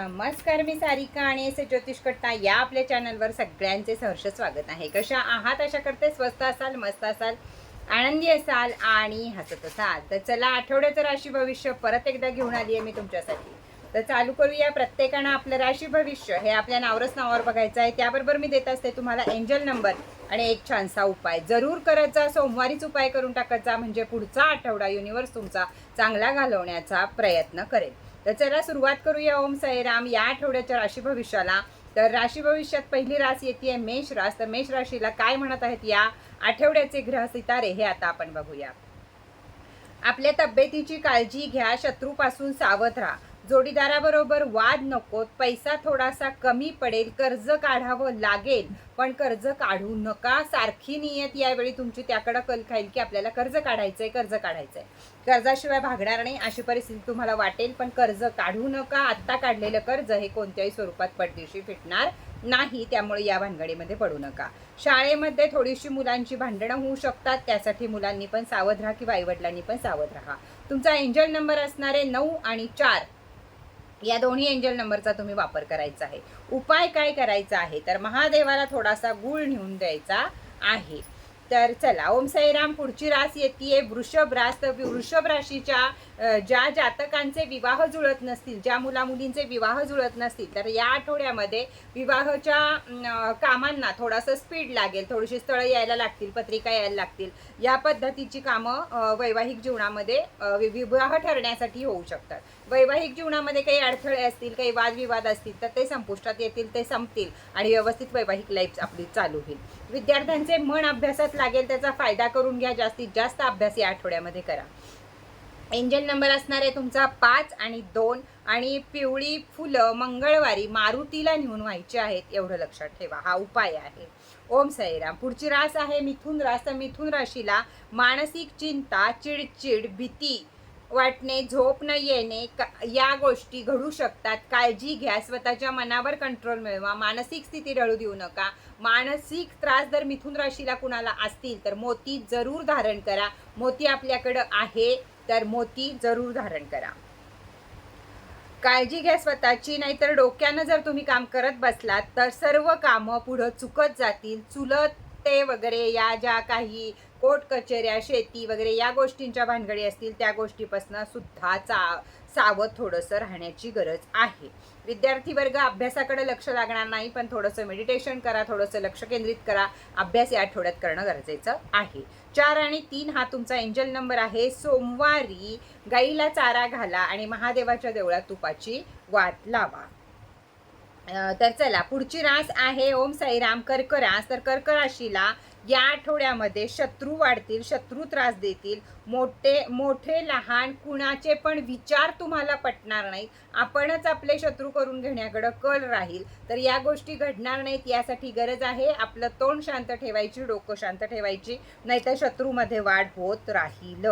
नमस्कार मी सारिका आणि एस ज्योतिष कट्टा या आपल्या चॅनलवर सगळ्यांचे सहर्ष स्वागत आहे. कशा आहात? अशा करते स्वस्त असाल मस्त असाल आनंदी असाल आणि हसत असाल. तर चला आठवड्याचं राशी भविष्य परत एकदा घेऊन आली आहे मी तुमच्यासाठी. तर चालू करूया प्रत्येकानं आपलं राशी भविष्य. हे आपल्या नावरच नावावर बघायचं आहे. त्याबरोबर मी देत असते तुम्हाला एंजल नंबर आणि एक छानसा उपाय. जरूर करत जा सोमवारीच उपाय करून टाकत जा म्हणजे पुढचा आठवडा युनिवर्स तुमचा चांगला घालवण्याचा प्रयत्न करेल. तर चला सुरुवात करूया ओम साईराम. या आठवड्याच्या राशी भविष्याला. तर राशी भविष्यात पहिली रास येते मेष रास. तर मेष राशीला काय म्हणत आहेत या आठवड्याचे ग्रह सितारे हे आता आपण बघूया. आपल्या तब्येतीची काळजी घ्या. शत्रूपासून सावध राहा. जोडीदाराबरोबर वाद नकोत पैसा थोडासा कमी पडेल कर्ज काढावं लागेल पण कर्ज काढू नका. सारखी नियत यावेळी तुमची त्याकडं कल खाईल की आपल्याला कर्ज काढायचंय कर्ज काढायचंय. कर्जाशिवाय भागणार नाही अशी परिस्थिती तुम्हाला वाटेल पण कर्ज काढू नका. आत्ता काढलेलं कर्ज हे कोणत्याही स्वरूपात पडदिशी फिटणार नाही त्यामुळे या भानगडीमध्ये पडू नका. शाळेमध्ये थोडीशी मुलांची भांडणं होऊ शकतात त्यासाठी मुलांनी पण सावध राहा किंवा आईवडिलांनी पण सावध राहा. तुमचा एंजल नंबर असणारे नऊ आणि चार या दोन्ही एंजल नंबरचा तुम्ही वापर करायचा आहे. उपाय काय करायचा आहे? तर महादेवाला थोडासा गुळ नेऊन द्यायचा आहे. तर चला ओम साईराम पुढची रास येते वृषभ रास तर वृषभ राशीच्या ज्या जातकांचे विवाह जुळत नसतील ज्या मुला मुलींचे विवाह जुळत नसतील तर या आठवड्यामध्ये विवाहाच्या कामांना थोडासा स्पीड लागेल थोडीशी स्थळं यायला लागतील पत्रिका यायला लागतील. या पद्धतीची कामं वैवाहिक जीवनामध्ये विवाह ठरण्यासाठी होऊ शकतात. वैवाहिक जीवनामध्ये काही अडथळे असतील काही वादविवाद असतील तर ते संपुष्टात येतील ते संपतील आणि व्यवस्थित वैवाहिक लाईफ आपली चालू होईल. विद्यार्थ्यांचे मन अभ्यासात लागेल त्याचा फायदा करून घ्या जास्तीत जास्त अभ्यास या आठवड्यामध्ये करा. एंजल नंबर असणार आहे तुमचा पाच आणि दोन. आणि पिवळी फुलं मंगळवारी मारुतीला नेऊन व्हायची आहेत एवढं लक्षात ठेवा. हा उपाय आहे. ओम साईराम. पुढची रास आहे मिथुन रास. तर मिथुन राशीला मानसिक चिंता चिडचिड भीती वाटणे झोप न येणे या गोष्टी घडू शकतात. काळजी घ्या. स्वतःच्या मनावर कंट्रोल मिळवा. मानसिक स्थिती ढळू देऊ नका. मानसिक त्रास जर मिथुन राशीला कुणाला असतील तर मोती जरूर धारण करा. मोती आपल्याकडं आहे. तर मोती जरूर धारण करा. काळजी घ्या स्वतःची नाहीतर डोक्यानं जर तुम्ही काम करत बसलात तर सर्व कामं पुढं चुकत जातील. चुलते वगैरे या ज्या काही कोर्ट कचेऱ्या शेती वगैरे या गोष्टींच्या भानगडी असतील त्या गोष्टीपासून सुद्धा चा सावध थोडंसं राहण्याची गरज आहे. विद्यार्थी वर्ग अभ्यासाकडे लक्ष लागणार नाही पण थोडंसं मेडिटेशन करा थोडंसं लक्ष केंद्रित करा. अभ्यास या आठवड्यात करणं गरजेचं आहे. चार आणि तीन हा तुमचा एंजल नंबर आहे. सोमवारी गाईला चारा घाला आणि महादेवाच्या देवळात तुपाची वाट लावा. तर चला पुढची रास आहे. ओम साईराम कर्करास. तर कर्क राशीला या आठवड्यामध्ये शत्रू वाढतील शत्रू त्रास देतील. मोठे मोठे लहान कुणाचे पण विचार तुम्हाला पटणार नाहीत. आपणच आपले शत्रू करून घेण्याकडं कल राहील. तर या गोष्टी घडणार नाहीत यासाठी गरज आहे. आपलं तोंड शांत ठेवायची डोकं शांत ठेवायची नाहीतर शत्रूमध्ये वाढ होत राहील.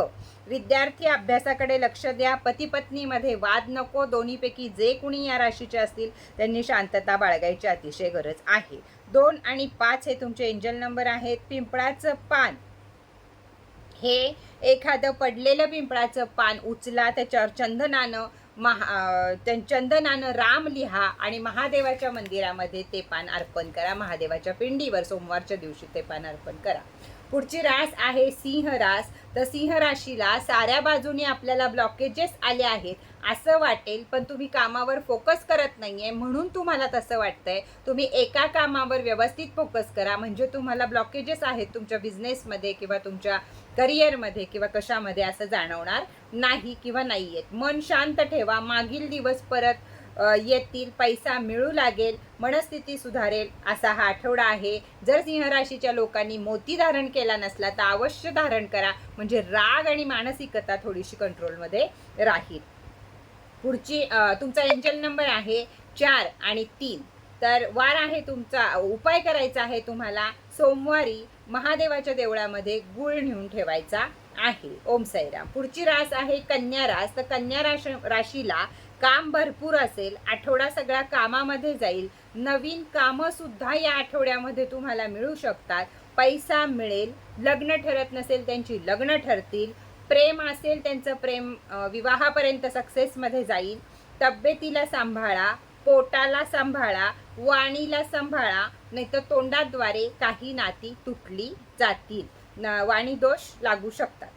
विद्यार्थी अभ्यासाकडे लक्ष द्या. पतीपत्नीमध्ये वाद नको. दोन्हीपैकी जे कुणी या राशीचे असतील त्यांनी शांतता बाळगायची अतिशय गरज आहे. दोन आणि पाच हे तुमचे एंजल नंबर आहेत. पिंपळाचं पान. हे एखादं पडलेलं पिंपळाचं पान उचला त्याच्यावर चंदनानं महा त्या चंदनानं राम लिहा आणि महादेवाच्या मंदिरामध्ये ते पान अर्पण करा. महादेवाच्या पिंडीवर सोमवारच्या दिवशी ते पान अर्पण करा. पुढची रास आहे सिंह रास. तर सिंह राशीला साऱ्या बाजूने आपल्याला ब्लॉकेजेस आले आहेत. असं वाटेल पण तुम्ही कामावर फोकस करत नाही आहे म्हणून तुम्हाला तसं वाटतंय. तुम्ही एका कामावर व्यवस्थित फोकस करा. म्हणजे तुम्हाला ब्लॉकेजेस आहेत तुमच्या बिझनेसमध्ये किंवा तुमच्या करिअरमध्ये किंवा कशामध्ये असं जाणवणार नाही किंवा नाही आहेत मन शांत ठेवा. मागील दिवस परत येतील पैसा मिळू लागेल मनस्थिती सुधारेल असा हा आठवडा आहे. जर सिंह राशीच्या लोकांनी मोती धारण केला नसला तर अवश्य धारण करा. म्हणजे राग आणि मानसिकता थोडीशी कंट्रोलमध्ये राहील. पुढची तुमचा एंजल नंबर आहे चार आणि तीन. तर वार आहे तुमचा उपाय करायचा आहे तुम्हाला. सोमवारी महादेवाच्या देवळामध्ये गुळ नेऊन ठेवायचा आहे. ओम साईराम. पुढची रास आहे कन्या रास. तर कन्या राश राशीला काम भरपूर असेल आठवडा सगळा कामामध्ये जाईल नवीन कामं सुद्धा या आठवड्यामध्ये तुम्हाला मिळू शकतात. पैसा मिळेल लग्न ठरत नसेल त्यांची लग्न ठरतील प्रेम असेल त्यांचं प्रेम विवाहापर्यंत सक्सेसमध्ये जाईल. तब्येतीला सांभाळा पोटाला सांभाळा वाणीला सांभाळा नाही तर तोंडाद्वारे काही नाती तुटली जातील. वाणी दोष लागू शकतात.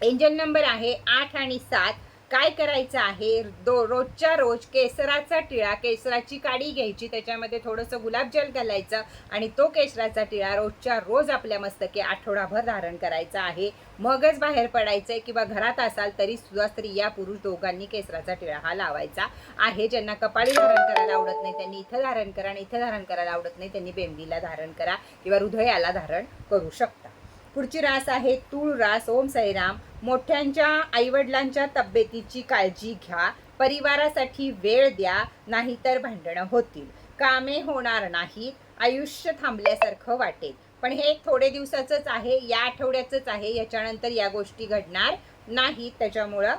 एंजल नंबर आहे आठ आणि सात. काय करायचं आहे? दो रोजच्या रोज केसराचा टिळा केसराची काडी घ्यायची त्याच्यामध्ये थोडंसं गुलाबजल घालायचं आणि तो केसराचा टिळा रोजच्या रोज आपल्या मस्तकी आठवडाभर धारण करायचा आहे. मगच बाहेर पडायचंय किंवा घरात असाल तरी सुद्धा स्त्रिया पुरुष दोघांनी केसराचा टिळा हा लावायचा आहे. ज्यांना कपाळी धारण करायला आवडत नाही त्यांनी इथं धारण करा आणि इथं धारण करायला आवडत नाही त्यांनी बेंबीला धारण करा किंवा हृदयाला धारण करू शकता. पुढची रास आहे तूळ रास ओम साईराम. मोठ्यांच्या आईवडिलांच्या तब्येतीची काळजी घ्या. परिवारासाठी वेळ द्या नाहीतर भांडणं होतील. कामे होणार नाहीत. आयुष्य थांबल्यासारखं वाटेल. पण हे एक थोडे दिवसाचंच आहे या आठवड्याचंच आहे. याच्यानंतर या गोष्टी घडणार नाहीत. त्याच्यामुळं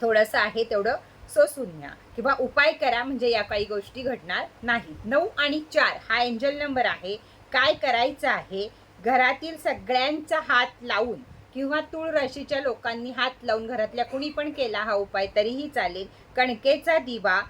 थोडंसं आहे तेवढं सोसून घ्या. किंवा उपाय करा म्हणजे या काही गोष्टी घडणार नाहीत. नऊ आणि चार हा एंजल नंबर आहे. काय करायचं आहे? घरातील सगळ्यांचा हात लावून किंवा तूळ राशीच्या लोकांनी हात लावून घरातल्या कुणी पण केला हा उपाय तरीही चालेल. कणकेचा दिवा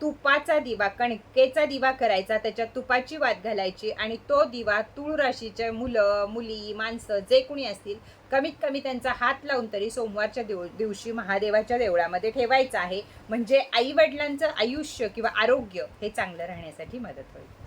तुपाचा दिवा कणकेचा दिवा करायचा त्याच्यात तुपाची वात घालायची आणि तो दिवा तूळ राशीचे मुलं मुली माणसं जे कुणी असतील कमीत कमी त्यांचा हात लावून तरी सोमवारच्या दिव दिवशी महादेवाच्या देवळामध्ये ठेवायचा आहे. म्हणजे आईवडिलांचं आयुष्य किंवा आरोग्य हे चांगलं राहण्यासाठी मदत होईल.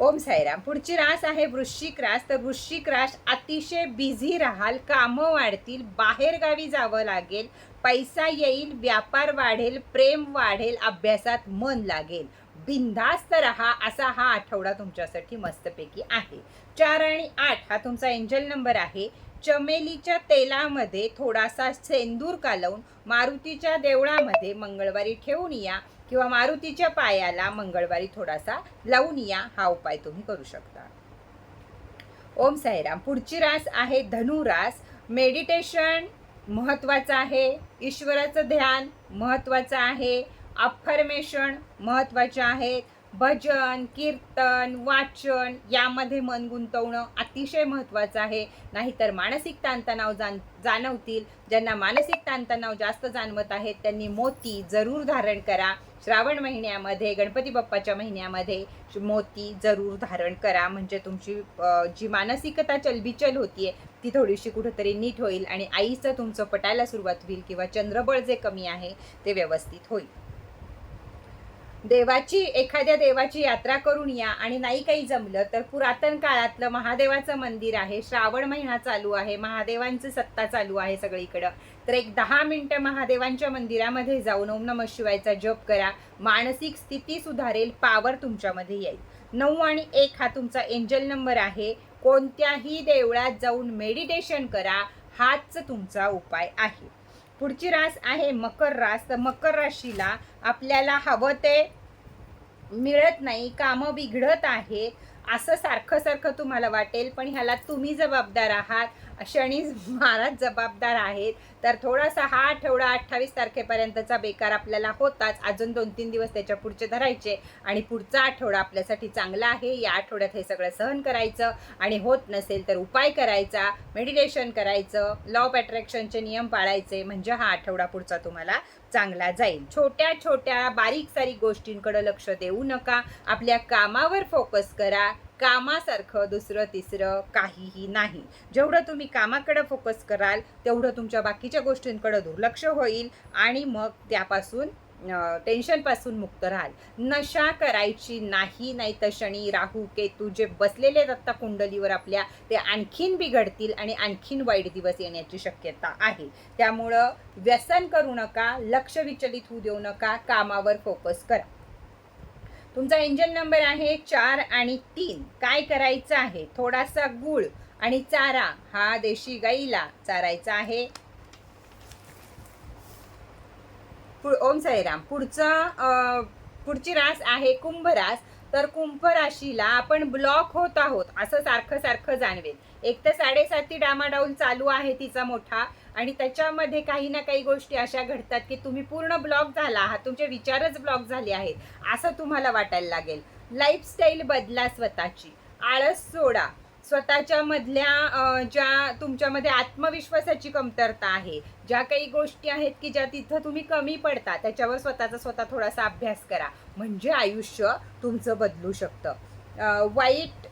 ओम साईराम. पुढची रास आहे वृश्चिक रास. तर वृश्चिक रास अतिशय बिझी राहाल कामं वाढतील बाहेरगावी जावं लागेल पैसा येईल व्यापार वाढेल प्रेम वाढेल अभ्यासात मन लागेल. बिनधास्त राहा असा हा आठवडा तुमच्यासाठी मस्तपैकी आहे. चार आणि आठ हा तुमचा एंजल नंबर आहे. चमेलीच्या तेलामध्ये थोडासा सेंदूर कालवून मारुतीच्या देवळामध्ये मंगळवारी ठेवून या. किंवा मारुतीच्या पायाला मंगळवारी थोडासा लावून या हा उपाय तुम्ही करू शकता. ओम साईराम. पुढची रास आहे धनुरास मेडिटेशन महत्वाचं आहे. ईश्वराचं ध्यान महत्वाचं आहे. अफर्मेशन महत्त्वाचे आहेत. भजन कीर्तन वाचन यामध्ये मन गुंतवणं अतिशय महत्त्वाचं आहे. नाहीतर मानसिक ताणतणाव जाण जाणवतील. ज्यांना मानसिक ताणतणाव जास्त जाणवत आहेत त्यांनी मोती जरूर धारण करा. श्रावण महिन्यामध्ये गणपती बाप्पाच्या महिन्यामध्ये मोती जरूर धारण करा. म्हणजे तुमची जी मानसिकता चलबिचल होतीये ती थोडीशी कुठंतरी नीट होईल आणि आईचं तुमचं पटायला सुरुवात होईल किंवा चंद्रबळ जे कमी आहे ते व्यवस्थित होईल. देवाची एखाद्या देवाची यात्रा करून या आणि नाही काही जमलं तर पुरातन काळातलं महादेवाचं मंदिर आहे श्रावण महिना चालू आहे महादेवांची सत्ता चालू आहे सगळीकडं. तर एक दहा मिनटं महादेवांच्या मंदिरामध्ये जाऊन ओम नम शिवायचा जप करा मानसिक स्थिती सुधारेल पावर तुमच्यामध्ये येईल. नऊ आणि एक हा तुमचा एंजल नंबर आहे. कोणत्याही देवळात जाऊन मेडिटेशन करा हाच तुमचा उपाय आहे. पुढची रास आहे मकर रास. तर मकर राशीला आपल्याला हवं ते मिळत नाही कामं बिघडत आहेत असं सारखं सारखं तुम्हाला वाटेल पण ह्याला तुम्ही जबाबदार आहात. शनी महाराज जबाबदार आहेत. तर थोडासा हा आठवडा अठ्ठावीस तारखेपर्यंतचा बेकार आपल्याला होताच. अजून दोन तीन दिवस त्याच्या पुढचे धरायचे. आणि पुढचा आठवडा आपल्यासाठी चांगला आहे. या आठवड्यात हे सगळं सहन करायचं. आणि होत नसेल तर उपाय करायचा. मेडिटेशन करायचं. लॉ ऑफ अट्रॅक्शनचे नियम पाळायचे. म्हणजे हा आठवडा पुढचा तुम्हाला चांगला जाईल. छोट्या छोट्या बारीक सारीक गोष्टींकडे लक्ष देऊ नका. आपल्या कामावर फोकस करा. कामासारखं दुसरं तिसरं काहीही नाही. जेवढं तुम्ही कामाकडे फोकस कराल तेवढं तुमच्या बाकीच्या गोष्टींकडे दुर्लक्ष होईल आणि मग त्यापासून टेन्शनपासून मुक्त राहाल. नशा करायची नाही नाही तर शनी राहू केतू जे बसलेले आहेत कुंडलीवर आपल्या ते आणखीन बिघडतील आणि आणखीन वाईट दिवस येण्याची शक्यता आहे. त्यामुळं व्यसन करू नका लक्ष विचलित होऊ देऊ नका कामावर फोकस करा. तुमचा इंजन नंबर आहे चार आणि तीन. काय करायचं आहे? थोडासा गुळ आणि चारा. हा देशी गाईला चारायचा आहे पु- ओम साईराम. पुढचं पुढची रास आहे कुंभ रास तर कुंभ राशीला आपण ब्लॉक होत आहोत असं सारखं सारखं जाणवेल. एक तर साडेसाती डामाडाऊल चालू आहे तिचा मोठा आणि त्याच्यामध्ये काही ना काही गोष्टी अशा घडतात की तुम्ही पूर्ण ब्लॉक झाला आहात तुमचे विचारच ब्लॉक झाले आहेत असं तुम्हाला वाटायला लागेल. लाईफस्टाईल बदला स्वतःची. आळस सोडा. स्वतःच्या मधल्या ज्या तुमच्यामध्ये आत्मविश्वासाची कमतरता आहे ज्या काही गोष्टी आहेत की ज्या तिथं तुम्ही कमी पडता त्याच्यावर स्वतःचा स्वतः थोडासा अभ्यास करा. म्हणजे आयुष्य तुमचं बदलू शकतं. वाईट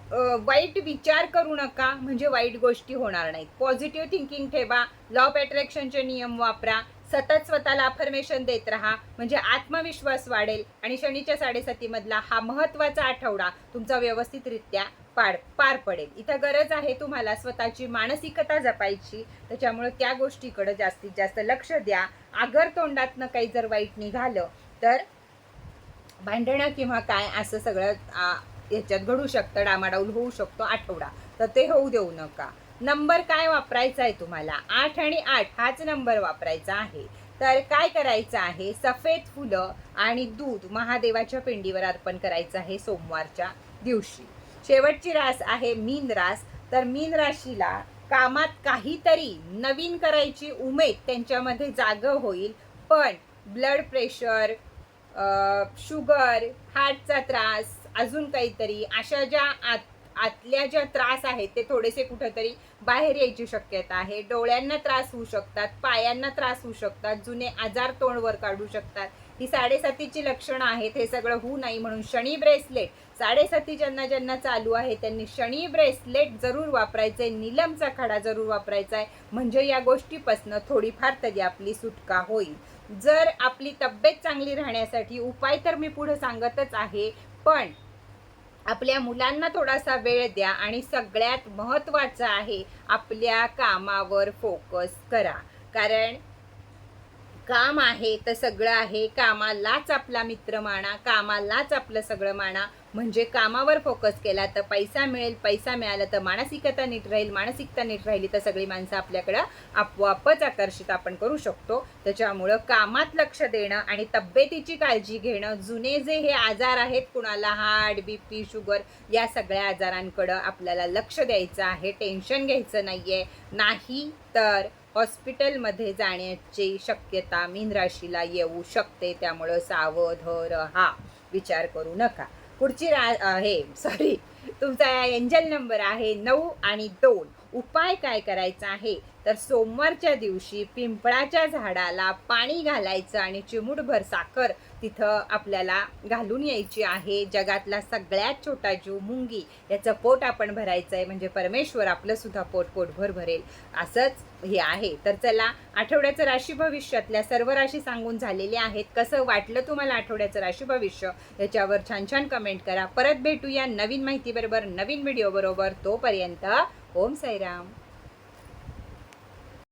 वाईट विचार करू नका म्हणजे वाईट गोष्टी होणार नाहीत. पॉझिटिव्ह थिंकिंग ठेवा लॉ ऑफ अट्रॅक्शनचे नियम वापरा सतत स्वतःला अफर्मेशन देत राहा म्हणजे आत्मविश्वास वाढेल. आणि शनीच्या साडेसातीमधला हा महत्त्वाचा आठवडा तुमचा व्यवस्थितरित्या पार पार पडेल. इथं गरज आहे तुम्हाला स्वतःची मानसिकता जपायची. त्याच्यामुळे त्या गोष्टीकडे जास्तीत जास्त लक्ष द्या. आगर तोंडातनं काही जर वाईट निघालं तर भांडणं किंवा काय असं सगळं याच्यात घडू शकतं डामाडाऊल होऊ शकतो आठवडा. तर ते होऊ देऊ नका. नंबर काय वापरायचा आहे तुम्हाला? आठ आणि आठ हाच नंबर वापरायचा आहे. तर काय करायचं आहे? सफेद फुलं आणि दूध महादेवाच्या पिंडीवर अर्पण करायचं आहे सोमवारच्या दिवशी. शेवटची रास आहे मीन रास. तर मीन राशीला कामात काहीतरी नवीन करायची उमेद त्यांच्यामध्ये जाग होईल. पण ब्लड प्रेशर शुगर हार्टचा त्रास अजून काहीतरी अशा ज्या आत आतल्या ज्या त्रास आहेत ते थोडेसे कुठंतरी बाहेर यायची शक्यता आहे. डोळ्यांना त्रास होऊ शकतात पायांना त्रास होऊ शकतात जुने आजार तोंडवर काढू शकतात. ही साडेसातीची लक्षणं आहेत हे सगळं होऊ नाही म्हणून शनी ब्रेसलेट साडेसाती ज्यांना ज्यांना चालू आहे त्यांनी शनी ब्रेसलेट जरूर वापरायचं आहे निलमचा खडा जरूर वापरायचा आहे म्हणजे या गोष्टीपासनं थोडीफार तरी आपली सुटका होईल. जर आपली तब्येत चांगली राहण्यासाठी उपाय तर मी पुढं सांगतच आहे पण आपल्या मुलांना थोडासा वेळ द्या आणि सगळ्यात महत्त्वाचं आहे आपल्या कामावर फोकस करा. कारण काम आहे तर सगळं आहे. कामालाच आपला मित्र माना कामालाच आपलं सगळं माना. म्हणजे कामावर फोकस केला तर पैसा मिळेल पैसा मिळाला तर मानसिकता नीट राहील मानसिकता नीट राहिली तर सगळी माणसं आपल्याकडं आपोआपच आकर्षित आपण करू शकतो. त्याच्यामुळं कामात लक्ष देणं आणि तब्येतीची काळजी घेणं जुने जे हे आजार आहेत कुणाला हार्ट बी पी शुगर या सगळ्या आजारांकडं आपल्याला लक्ष द्यायचं आहे. टेन्शन घ्यायचं नाही आहे नाही तर हॉस्पिटलमध्ये जाण्याची शक्यता मीन राशीला येऊ शकते त्यामुळं सावध रहा विचार करू नका. पुढची रा हे सॉरी तुमचा एंजल नंबर आहे नऊ आणि दोन. उपाय काय करायचा आहे? तर सोमवारच्या दिवशी पिंपळाच्या झाडाला पाणी घालायचं आणि चिमूटभर साखर तिथं आपल्याला घालून यायची आहे. जगातला सगळ्यात छोटा जीव मुंगी याचं पोट आपण भरायचं आहे म्हणजे परमेश्वर आपलं सुद्धा पोट पोटभर भरेल. असंच हे आहे. तर चला आठवड्याचं राशी भविष्यातल्या सर्व राशी सांगून झालेल्या आहेत. कसं वाटलं तुम्हाला आठवड्याचं राशी भविष्य? याच्यावर छान छान कमेंट करा. परत भेटूया नवीन माहितीबरोबर नवीन व्हिडिओ बरोबर. तोपर्यंत ओम साईराम